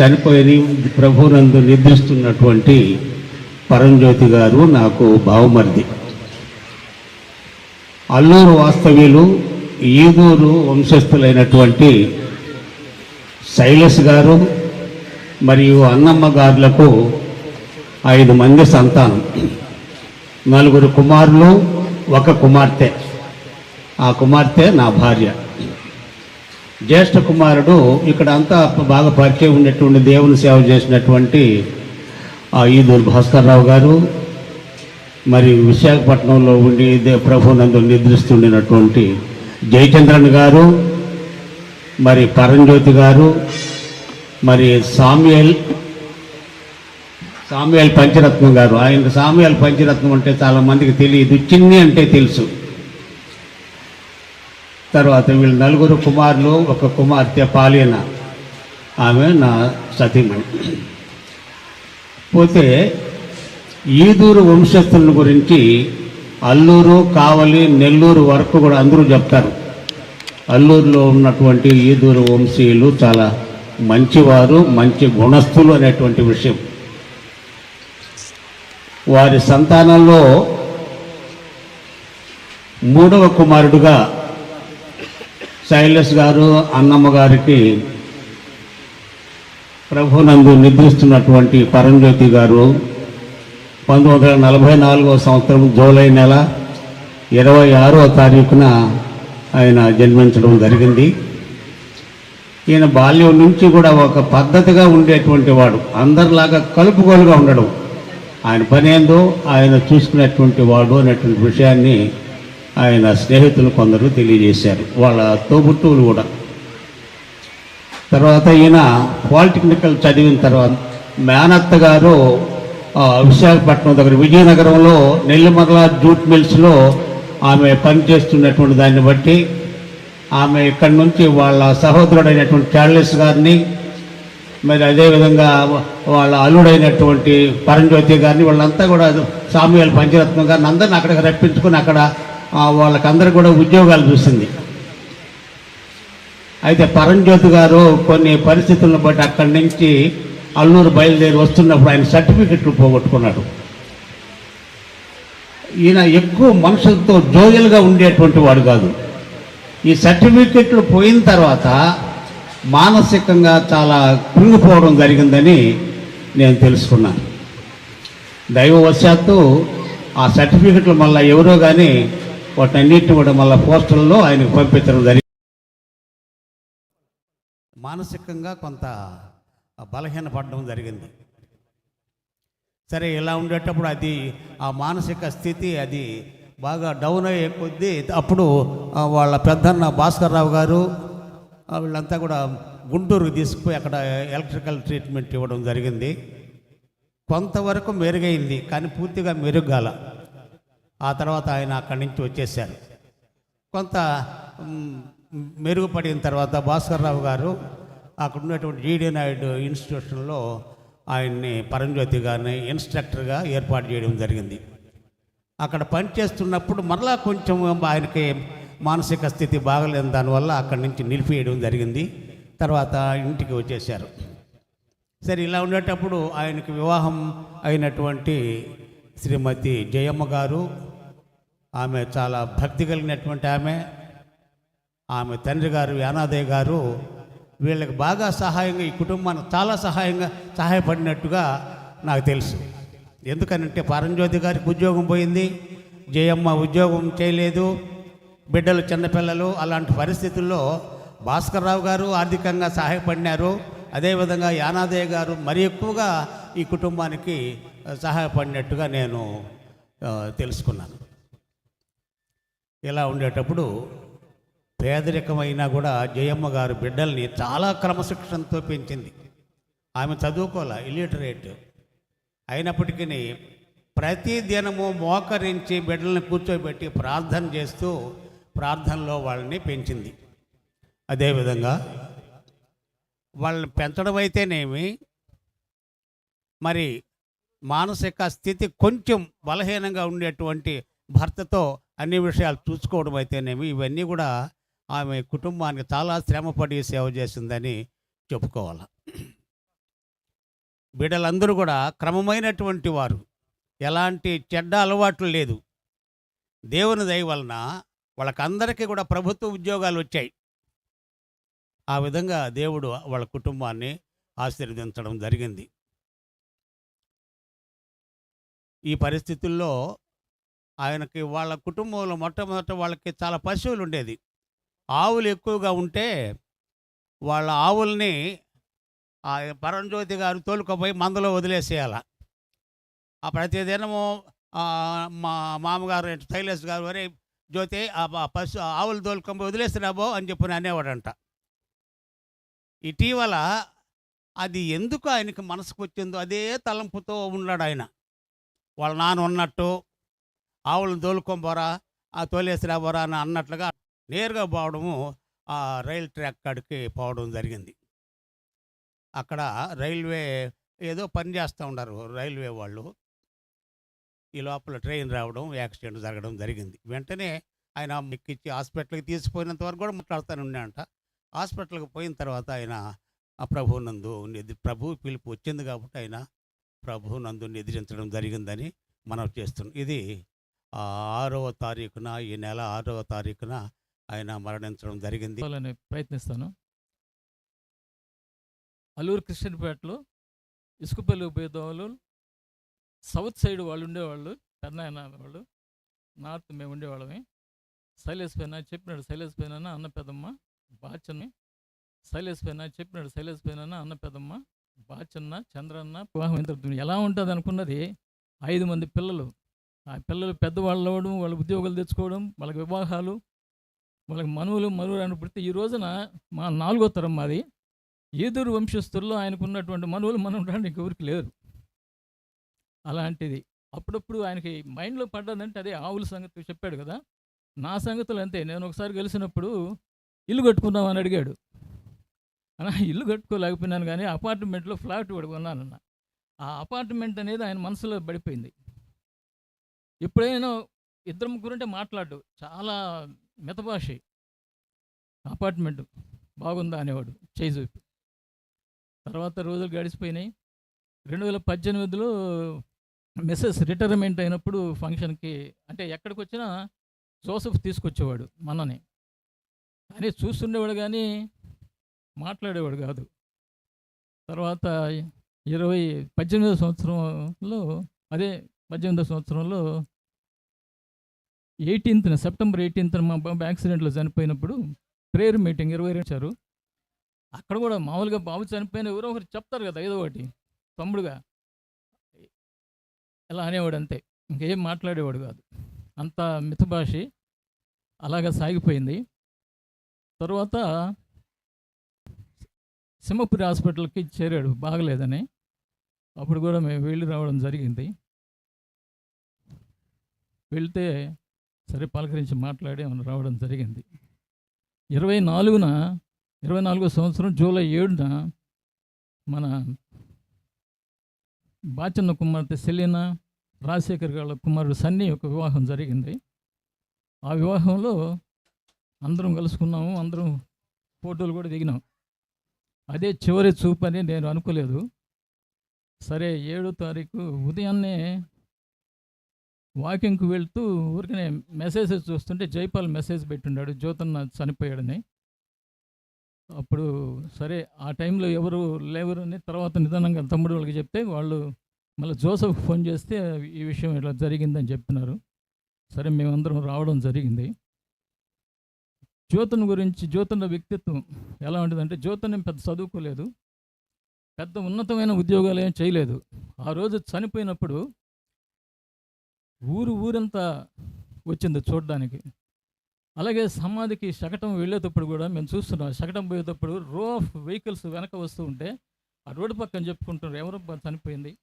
చనిపోయి ప్రభునందు నిద్రిస్తున్నటువంటి పరంజ్యోతి గారు నాకు బావమరిది. అల్లూరు వాస్తవ్యులు ఈగూరు వంశస్థులైనటువంటి శైలస్ గారు మరియు అన్నమ్మ గారులకు ఐదు మంది సంతానం. నలుగురు కుమారులు ఒక కుమార్తె. ఆ కుమార్తె నా భార్య. జ్యేష్ఠ కుమారుడు ఇక్కడ అంతా బాగా పరిచయం ఉన్నటువంటి దేవుని సేవ చేసినటువంటి ఆ ఈదూరు భాస్కర్రావు గారు మరి విశాఖపట్నంలో ఉండి దే ప్రభునందు నిద్రిస్తుండినటువంటి జయచంద్రన్ గారు మరి పరంజ్యోతి గారు మరి సామ్యల్ సామ్యుయల్ పంచరత్నం గారు. ఆయన సామ్యాల్ పంచరత్నం అంటే చాలా మందికి తెలియదు చిన్ని అంటే తెలుసు. తర్వాత వీళ్ళు నలుగురు కుమారులు ఒక కుమార్తె పాలిన ఆమె నా సతీమణి. పోతే ఈదూరు వంశస్థుల గురించి అల్లూరు కావలి నెల్లూరు వరకు కూడా అందరూ చెప్తారు. అల్లూరులో ఉన్నటువంటి ఈదూరు వంశీయులు చాలా మంచివారు మంచి గుణస్థులు అనేటువంటి విషయం. వారి సంతానంలో మూడవ కుమారుడుగా శైలస్ గారు అన్నమ్మ గారికి ప్రభునందు నిద్రిస్తున్నటువంటి పరంజ్యోతి గారు పంతొమ్మిది వందల నలభై నాలుగో సంవత్సరం జూలై నెల ఇరవై ఆరో తారీఖున ఆయన జన్మించడం జరిగింది. ఈయన బాల్యం నుంచి కూడా ఒక పద్ధతిగా ఉండేటువంటి వాడు. అందరిలాగా కలుపుకోలుగా ఉండడం. ఆయన పనేందో ఆయన చూసుకునేటువంటి వాడు అనేటువంటి విషయాన్ని ఆయన స్నేహితులు కొందరు తెలియజేశారు. వాళ్ళ తోబుట్టువులు కూడా. తర్వాత ఈయన పాలిటెక్నికల్ చదివిన తర్వాత మేనత్త గారు విశాఖపట్నం దగ్గర విజయనగరంలో నెల్లిమర్ల జూట్ మిల్స్లో ఆమె పనిచేస్తున్నటువంటి దాన్ని బట్టి ఆమె ఇక్కడి నుంచి వాళ్ళ సహోదరుడైనటువంటి చార్లెస్ గారిని మరి అదేవిధంగా వాళ్ళ అల్లుడైనటువంటి పరంజ్యోతి గారిని వాళ్ళంతా కూడా సామ్యాల పంచరత్నం గారిని అందరిని అక్కడికి రప్పించుకుని అక్కడ వాళ్ళకందరూ కూడా ఉద్యోగాలు చూసింది. అయితే పరంజ్యోతి గారు కొన్ని పరిస్థితులను బట్టి అక్కడి నుంచి అల్లూరు బయలుదేరి వస్తున్నప్పుడు ఆయన సర్టిఫికెట్లు పోగొట్టుకున్నాడు. ఈయన ఎక్కువ మనుషులతో జోయల్గా ఉండేటువంటి వాడు కాదు. ఈ సర్టిఫికెట్లు పోయిన తర్వాత మానసికంగా చాలా కృంగిపోవడం జరిగిందని నేను తెలుసుకున్నాను. దైవవశాత్తు ఆ సర్టిఫికెట్లు మళ్ళీ ఎవరో కానీ వాటన్నిటిని కూడా మళ్ళీ పోస్టల్లో ఆయనకు పంపించడం జరిగింది. మానసికంగా కొంత బలహీనపడడం జరిగింది. సరే ఇలా ఉండేటప్పుడు అది ఆ మానసిక స్థితి అది బాగా డౌన్ అయ్యే కొద్దీ అప్పుడు వాళ్ళ పెద్దన్న భాస్కర్ రావు గారు వీళ్ళంతా కూడా గుంటూరుకు తీసుకుపోయి అక్కడ ఎలక్ట్రికల్ ట్రీట్మెంట్ ఇవ్వడం జరిగింది. కొంతవరకు మెరుగైంది కానీ పూర్తిగా మెరుగ్గాల. ఆ తర్వాత ఆయన అక్కడి నుంచి వచ్చేసారు కొంత మెరుగుపడిన తర్వాత భాస్కర్రావు గారు అక్కడ ఉన్నటువంటి జీడీ నాయుడు ఇన్స్టిట్యూషన్లో ఆయన్ని పరంజ్యోతి గారిని ఇన్స్ట్రక్టర్గా ఏర్పాటు చేయడం జరిగింది. అక్కడ పనిచేస్తున్నప్పుడు మరలా కొంచెం ఆయనకి మానసిక స్థితి బాగలేని దానివల్ల అక్కడి నుంచి నిలిపివేయడం జరిగింది. తర్వాత ఇంటికి వచ్చేసారు సరే ఇలా ఉండేటప్పుడు ఆయనకి వివాహం అయినటువంటి శ్రీమతి జయమ్మ గారు ఆమె చాలా భక్తి కలిగినటువంటి ఆమె. ఆమె తండ్రి గారు యానాదయ్య గారు వీళ్ళకి బాగా సహాయంగా ఈ కుటుంబానికి చాలా సహాయంగా సహాయపడినట్టుగా నాకు తెలుసు. ఎందుకనంటే పరంజ్యోతి గారికి ఉద్యోగం పోయింది. జయమ్మ ఉద్యోగం చేయలేదు. బిడ్డలు చిన్నపిల్లలు అలాంటి పరిస్థితుల్లో భాస్కర్రావు గారు ఆర్థికంగా సహాయపడినారు. అదేవిధంగా యానాదయ్య గారు మరి ఎక్కువగా ఈ కుటుంబానికి సహాయపడినట్టుగా నేను తెలుసుకున్నాను. ఇలా ఉండేటప్పుడు పేదరికమైనా కూడా జయమ్మ గారు బిడ్డల్ని చాలా క్రమశిక్షణతో పెంచింది. ఆమె చదువుకోలే ఇల్లిటరేట్ అయినప్పటికీ ప్రతి దినము మోకరించి బిడ్డల్ని కూర్చోబెట్టి ప్రార్థన చేస్తూ ప్రార్థనలో వాళ్ళని పెంచింది. అదేవిధంగా వాళ్ళని పెంచడం అయితేనేమి మరి మానసిక స్థితి కొంచెం బలహీనంగా ఉండేటువంటి భర్తతో అన్ని విషయాలు చూసుకోవడం అయితేనేమి ఇవన్నీ కూడా ఆమె కుటుంబానికి చాలా శ్రమపడి సేవ చేసిందని చెప్పుకోవాలి. బిడ్డలందరూ కూడా క్రమమైనటువంటి వారు. ఎలాంటి చెడ్డ అలవాట్లు లేదు. దేవుని దయ వలన వాళ్ళకందరికీ కూడా ప్రభుత్వ ఉద్యోగాలు వచ్చాయి. ఆ విధంగా దేవుడు వాళ్ళ కుటుంబాన్ని ఆశీర్వదించడం జరిగింది. ఈ పరిస్థితుల్లో ఆయనకి వాళ్ళ కుటుంబంలో మొట్టమొదట వాళ్ళకి చాలా పశువులు ఉండేది ఆవులు ఎక్కువగా ఉంటే వాళ్ళ ఆవుల్ని ఆ పరంజ్యోతి గారు తోలుకపోయి మందలో వదిలేసేయాల. ఆ ప్రతి దినము మా మామగారు శైలేష్ గారు వరే జ్యోతి ఆ పశు ఆవులు తోలుకొని వదిలేస్తున్నాబో అని చెప్పి అనేవాడంట. ఇటీవల అది ఎందుకు ఆయనకి మనసుకు వచ్చిందో అదే తలంపుతో ఉన్నాడు ఆయన వాళ్ళ నాన్న ఉన్నట్టు ఆవులను తోలుకొని పోరా ఆ తోలేసిరాబోరా అని అన్నట్లుగా నేరుగా పోవడము ఆ రైల్ ట్రాక్ కాడికి పోవడం జరిగింది. అక్కడ రైల్వే ఏదో పని చేస్తూ ఉన్నారు రైల్వే వాళ్ళు. ఈ లోపల ట్రైన్ రావడం యాక్సిడెంట్ జరగడం జరిగింది. వెంటనే ఆయన మిక్కిచ్చి హాస్పిటల్కి తీసుకుపోయినంత వరకు కూడా మాట్లాడుతూనే ఉన్నాయంట హాస్పిటల్కి పోయిన తర్వాత ఆయన ఆ ప్రభు నందు నిద్ర ప్రభు పిలుపు వచ్చింది కాబట్టి ఆయన ప్రభు నందు నిద్రించడం జరిగిందని మనం చేస్తున్నాం. ఇది ఆరవ తారీఖున ఈ నెల ఆరవ తారీఖున ఆయన మరణించడం జరిగింది. ప్రయత్నిస్తాను. అల్లూరు కృష్ణపేటలో ఇసుకపల్లి ఉపయోగంలో సౌత్ సైడ్ వాళ్ళు ఉండేవాళ్ళు పెద్ద వాళ్ళు నార్త్ మేము ఉండేవాళ్ళమే. శైలేష్ పైన చెప్పినాడు. శైలేష్ పైన అన్న పెద్దమ్మ బాచన్న శైలేష్ పైన చెప్పినాడు. శైలేష్ పైన అన్న పెద్దమ్మ బాచన్న చంద్రన్న వివాహం ఎంత ఎలా ఉంటుంది అనుకున్నది? ఐదు మంది పిల్లలు ఆ పిల్లలు పెద్దవాళ్ళు అవ్వడం వాళ్ళ ఉద్యోగాలు తెచ్చుకోవడం వాళ్ళకి వివాహాలు వాళ్ళకి మనువులు మనువులు అని పుడితే ఈ రోజున మా నాలుగో తరం మాది ఈదురు వంశస్థుల్లో ఆయనకు ఉన్నటువంటి మనువులు మనం ఉండడానికి ఎవరికి లేరు. అలాంటిది. అప్పుడప్పుడు ఆయనకి మైండ్లో పడ్డదంటే అదే ఆవుల సంగతి చెప్పాడు కదా. నా సంగతులు అంతే. నేను ఒకసారి కలిసినప్పుడు ఇల్లు కట్టుకుందామని అడిగాడు. అన్నా ఇల్లు కట్టుకోలేకపోయినాను కానీ అపార్ట్మెంట్లో ఫ్లాట్ కూడా ఆ అపార్ట్మెంట్ అనేది ఆయన మనసులో పడిపోయింది. ఎప్పుడైనా ఇద్దరు ముగ్గురు అంటే మాట్లాడు చాలా మితభాషి. అపార్ట్మెంట్ బాగుందా అనేవాడు చేయి చూపి. తర్వాత రోజులు గడిచిపోయినాయి. రెండు వేల పద్దెనిమిదిలో మెసేజ్ రిటైర్మెంట్ అయినప్పుడు ఫంక్షన్కి అంటే ఎక్కడికి వచ్చినా జోసఫ్ తీసుకొచ్చేవాడు మనని. కానీ చూస్తుండేవాడు కానీ మాట్లాడేవాడు కాదు. తర్వాత ఇరవై పద్దెనిమిదో సంవత్సరంలో అదే పద్దెనిమిదో సంవత్సరంలో ఎయిటీన్త్న సెప్టెంబర్ ఎయిటీన్త్న మా బాబు యాక్సిడెంట్లో చనిపోయినప్పుడు ప్రేయర్ మీటింగ్ ఇరవై ఇచ్చారు అక్కడ కూడా మామూలుగా బాబు చనిపోయిన ఎవరో ఒకరు చెప్తారు కదా ఏదో ఒకటి. తమ్ముడుగా. ఎలా అనేవాడు అంతే. ఇంకేం మాట్లాడేవాడు కాదు. అంత మితభాషి అలాగా సాగిపోయింది. తర్వాత సింహపురి హాస్పిటల్కి చేరాడు. బాగలేదని. అప్పుడు కూడా మేము వెళ్ళి రావడం జరిగింది. వెళ్తే సరే పలకరించి మాట్లాడి మనం రావడం జరిగింది. ఇరవై నాలుగున ఇరవై నాలుగో సంవత్సరం జూలై ఏడున మన బాచన్న కుమార్తె సెలీనా రాజశేఖర్ గారి కుమారుడు సన్నీ యొక్క వివాహం జరిగింది. ఆ వివాహంలో అందరం కలుసుకున్నాము అందరం ఫోటోలు కూడా దిగినాం. అదే చివరి చూపు అని నేను అనుకోలేదు. సరే ఏడో తారీఖు ఉదయాన్నే వాకింగ్కి వెళ్తూ ఊరికనే మెసేజెస్ చూస్తుంటే జైపాల్ మెసేజ్ పెట్టుండాడు. జ్యోతన్న చనిపోయాడని. అప్పుడు సరే ఆ టైంలో ఎవరు లేవరు అని తర్వాత నిదానంగా తమ్ముడు వాళ్ళకి చెప్తే వాళ్ళు మళ్ళీ జోసఫ్ ఫోన్ చేస్తే ఈ విషయం ఇట్లా జరిగిందని చెప్పినారు. సరే మేమందరం రావడం జరిగింది. జ్యోతన్ గురించి జ్యోతన్న వ్యక్తిత్వం ఎలా ఉంటుందంటే జ్యోతన్ పెద్ద చదువుకోలేదు. పెద్ద ఉన్నతమైన ఉద్యోగాలు ఏం చేయలేదు. ఆ రోజు చనిపోయినప్పుడు ఊరు ఊరంతా వచ్చింది చూడడానికి. అలాగే సమాధికి శకటం వెళ్ళేటప్పుడు కూడా మేము చూస్తున్నాం. శకటం పోయేటప్పుడు రో ఆఫ్ వెహికల్స్ వెనక వస్తూ ఉంటే ఆ రోడ్డు పక్కన చెప్పుకుంటున్నారు. ఎవరో చనిపోయింది.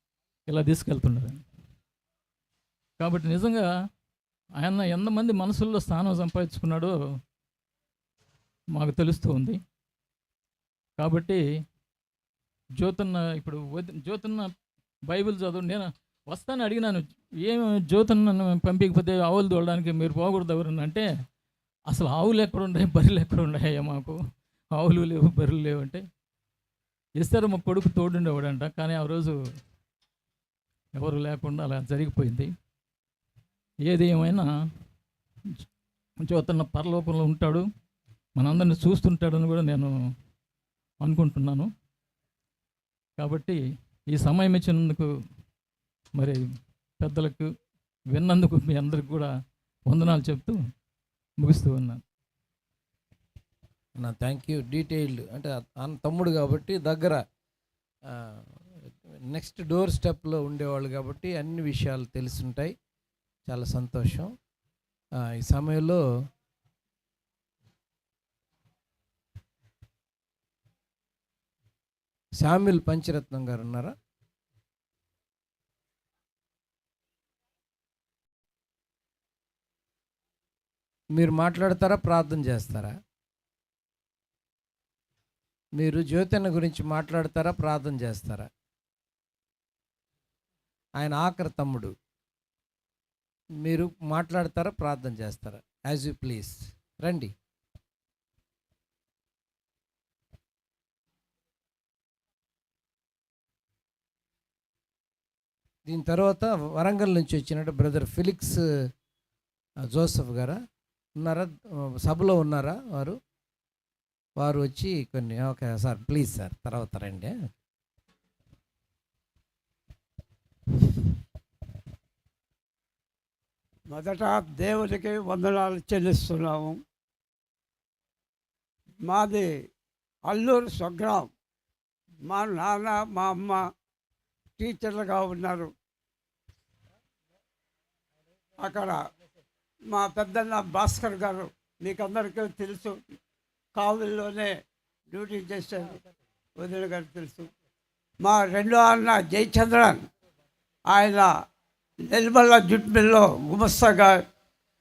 ఇలా తీసుకెళ్తున్నారు. కాబట్టి నిజంగా ఆయన ఎంతమంది మనసుల్లో స్థానం సంపాదించుకున్నాడో మాకు తెలుస్తూ ఉంది. కాబట్టి జ్యోతన్న ఇప్పుడు జ్యోతన్న బైబిల్ చదువు నేను వస్తాను అడిగినాను ఏం జ్యోతన్నను పంపించకపోతే ఆవులు తోలడానికి మీరు పోకూడదు ఎవరన్నా అంటే అసలు ఆవులు ఎక్కడ ఉన్నాయి? బర్రెలు ఎక్కడ ఉన్నాయా మాకు? ఆవులు లేవు బర్రెలు లేవు అంటే మా కొడుకు తోడుండేవాడంట కానీ ఆ రోజు ఎవరు లేకుండా అలా జరిగిపోయింది. ఏది ఏమైనా జ్యోతన్న పరలోకంలో ఉంటాడు మనందరిని చూస్తుంటాడని కూడా నేను అనుకుంటున్నాను. కాబట్టి ఈ సమయం ఇచ్చినందుకు మరి పెద్దలకు విన్నందుకు మీ అందరికి కూడా వందనాలు చెప్తూ ముగిస్తూ ఉన్నాను. నా థ్యాంక్ యూ డీటెయిల్డ్ అంటే తమ్ముడు కాబట్టి దగ్గర నెక్స్ట్ డోర్ స్టెప్లో ఉండేవాళ్ళు కాబట్టి అన్ని విషయాలు తెలుసుంటాయి. చాలా సంతోషం. ఈ సమయంలో శామ్యుల్ పంచరత్నం గారు ఉన్నారా? మీరు మాట్లాడతారా? ప్రార్థన చేస్తారా? మీరు జ్యోతన్న గురించి మాట్లాడతారా? ప్రార్థన చేస్తారా? ఆయన ఆఖరి తమ్ముడు. మీరు మాట్లాడతారా? ప్రార్థన చేస్తారా? యాజ్ యూ ప్లీజ్ రండి. దీని తర్వాత వరంగల్ నుంచి వచ్చినట్టు బ్రదర్ ఫిలిక్స్ జోసెఫ్ గారా? ఉన్నారా? సభలో ఉన్నారా వారు? వారు వచ్చి కొన్ని ఓకే సార్ ప్లీజ్ సార్ తర్వాత రండి. మొదట దేవుడికి వందనాలు చెల్లిస్తున్నాము. మాది అల్లూరు స్వగ్రామం. మా నాన్న మా అమ్మ టీచర్లుగా ఉన్నారు. అక్కడ మా పెద్దన్న భాస్కర్ గారు మీకు అందరికీ తెలుసు. కావుల్లోనే డ్యూటీ చేశారు. వదిన గారు తెలుసు. మా రెండో అన్న జయచంద్రన్ ఆయన నెల్మల్ల జుట్మిల్లో గుమస్తాగా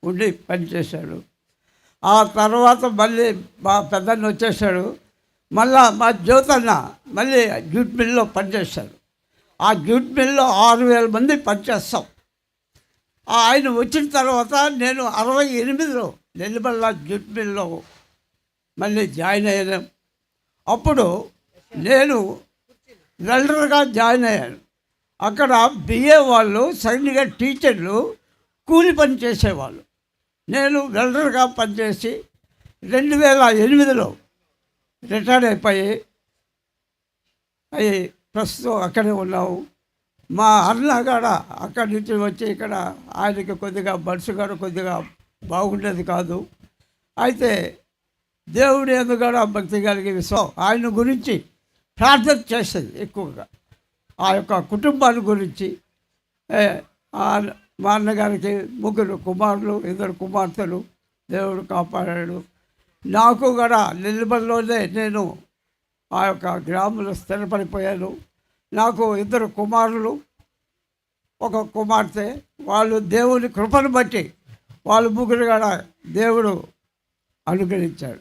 ఉండి పనిచేశాడు. ఆ తర్వాత మళ్ళీ మా పెద్దన్న వచ్చేసాడు మళ్ళా మా జ్యోతన్న మళ్ళీ జూట్ మిల్లో పనిచేశాడు. ఆ జూట్ మిల్లో ఆరు వేల మంది పనిచేస్తాం. ఆయన వచ్చిన తర్వాత నేను అరవై ఎనిమిదిలో నెల్లిబల్ల జూట్ మిల్లో మళ్ళీ జాయిన్ అయ్యాను. అప్పుడు నేను వెల్డర్గా జాయిన్ అయ్యాను. అక్కడ బిఏ వాళ్ళు సైనిక టీచర్లు కూలి పని చేసేవాళ్ళు. నేను వెల్డర్గా పనిచేసి రెండు వేల ఎనిమిదిలో రిటైర్ అయిపోయి అవి ప్రస్తుతం అక్కడే ఉన్నాము మా అన్న అక్కడి నుంచి వచ్చి ఇక్కడ ఆయనకి కొద్దిగా మనసు కూడా కొద్దిగా బాగుండేది కాదు. అయితే దేవుడి ఎందుకు కూడా భక్తి కలిగే విశ్వం ఆయన గురించి ప్రార్థన చేసేది ఎక్కువగా. ఆ యొక్క కుటుంబాన్ని గురించి మా అన్నగారికి ముగ్గురు కుమారులు ఇద్దరు కుమార్తెలు దేవుడు కాపాడాడు. నాకు కూడా నిలబడిలోనే నేను ఆ యొక్క గ్రామంలో స్థిరపడిపోయాను. నాకు ఇద్దరు కుమారులు ఒక కుమార్తె. వాళ్ళు దేవుని కృపను బట్టి వాళ్ళు ముగ్గురు కూడా దేవుడు అనుగ్రహించాడు.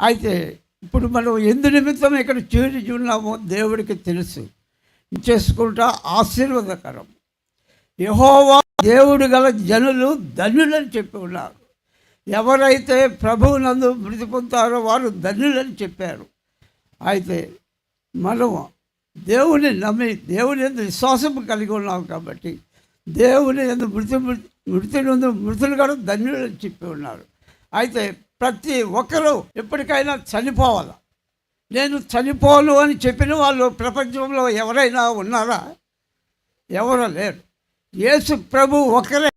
అయితే ఇప్పుడు మనం ఎందు నిమిత్తం ఇక్కడ చేరి ఉన్నామో దేవుడికి తెలుసు. చేసుకుంటా ఆశీర్వాదకరం. యహోవా దేవుడు గల జనులు ధనులని చెప్పి ఉన్నారు. ఎవరైతే ప్రభువునందు మృతి పొందుతారో వారు ధనులని చెప్పారు. అయితే మనం దేవుని నమ్మి దేవుని ఎందు విశ్వాసం కలిగి ఉన్నాం కాబట్టి దేవుని ఎందు మృతి మృతి నందు మృతులు కూడా ధన్యులు చెప్పి ఉన్నారు. అయితే ప్రతి ఒక్కరూ ఎప్పటికైనా చనిపోవాలి? నేను చనిపోను అని చెప్పిన వాళ్ళు ప్రపంచంలో ఎవరైనా ఉన్నారా? ఎవరు లేరు. యేసు ప్రభు ఒకరే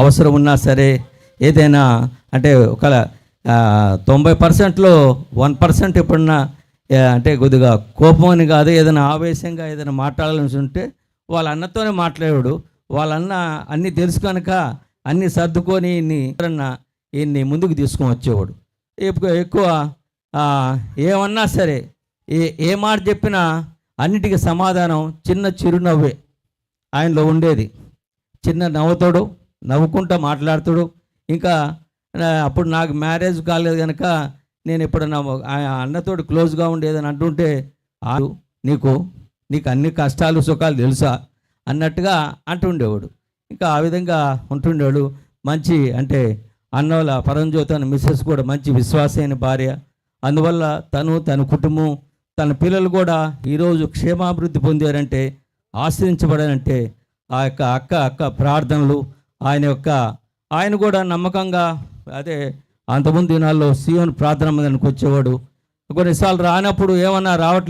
అవసరం ఉన్నా సరే ఏదైనా అంటే ఒక తొంభై పర్సెంట్లో వన్ పర్సెంట్ ఎప్పుడన్నా అంటే కొద్దిగా కోపం అని కాదు ఏదైనా ఆవేశంగా ఏదైనా మాట్లాడాలని ఉంటే వాళ్ళ అన్నతోనే మాట్లాడాడు. వాళ్ళ అన్న అన్నీ తెలుసు కనుక అన్నీ సర్దుకొని ఇన్ని ఎవరన్నా ఈయన్ని ముందుకు తీసుకొని వచ్చేవాడు. ఎక్కువ ఎక్కువ ఏమన్నా సరే ఏ ఏ మాట చెప్పినా అన్నిటికీ సమాధానం చిన్న చిరునవ్వే. ఆయనలో ఉండేది. చిన్న నవ్వుతాడు నవ్వుకుంటా మాట్లాడుతాడు. ఇంకా అప్పుడు నాకు మ్యారేజ్ కాలేదు కనుక నేను ఎప్పుడన్నా ఆ అన్నతోటి క్లోజ్గా ఉండేదని అంటుంటే "ఆ, నీకు నీకు అన్ని కష్టాలు సుఖాలు తెలుసా? అన్నట్టుగా అంటుండేవాడు. ఇంకా ఆ విధంగా ఉంటుండేవాడు. మంచి అంటే అన్నోళ్ళ పరంజ్యోతి అని మిస్సెస్ కూడా మంచి విశ్వాసైన భార్య. అందువల్ల తను తన కుటుంబం తన పిల్లలు కూడా ఈరోజు క్షేమాభివృద్ధి పొందారంటే ఆశ్రయించబడారంటే ఆ యొక్క అక్క అక్క ప్రార్థనలు ఆయన యొక్క ఆయన కూడా నమ్మకంగా అదే అంతకుముందు దినాల్లో సీఎం ప్రార్థన మందిరానికి వచ్చేవాడు. కొన్నిసార్లు రానప్పుడు ఏమన్నా రావట్లేదు.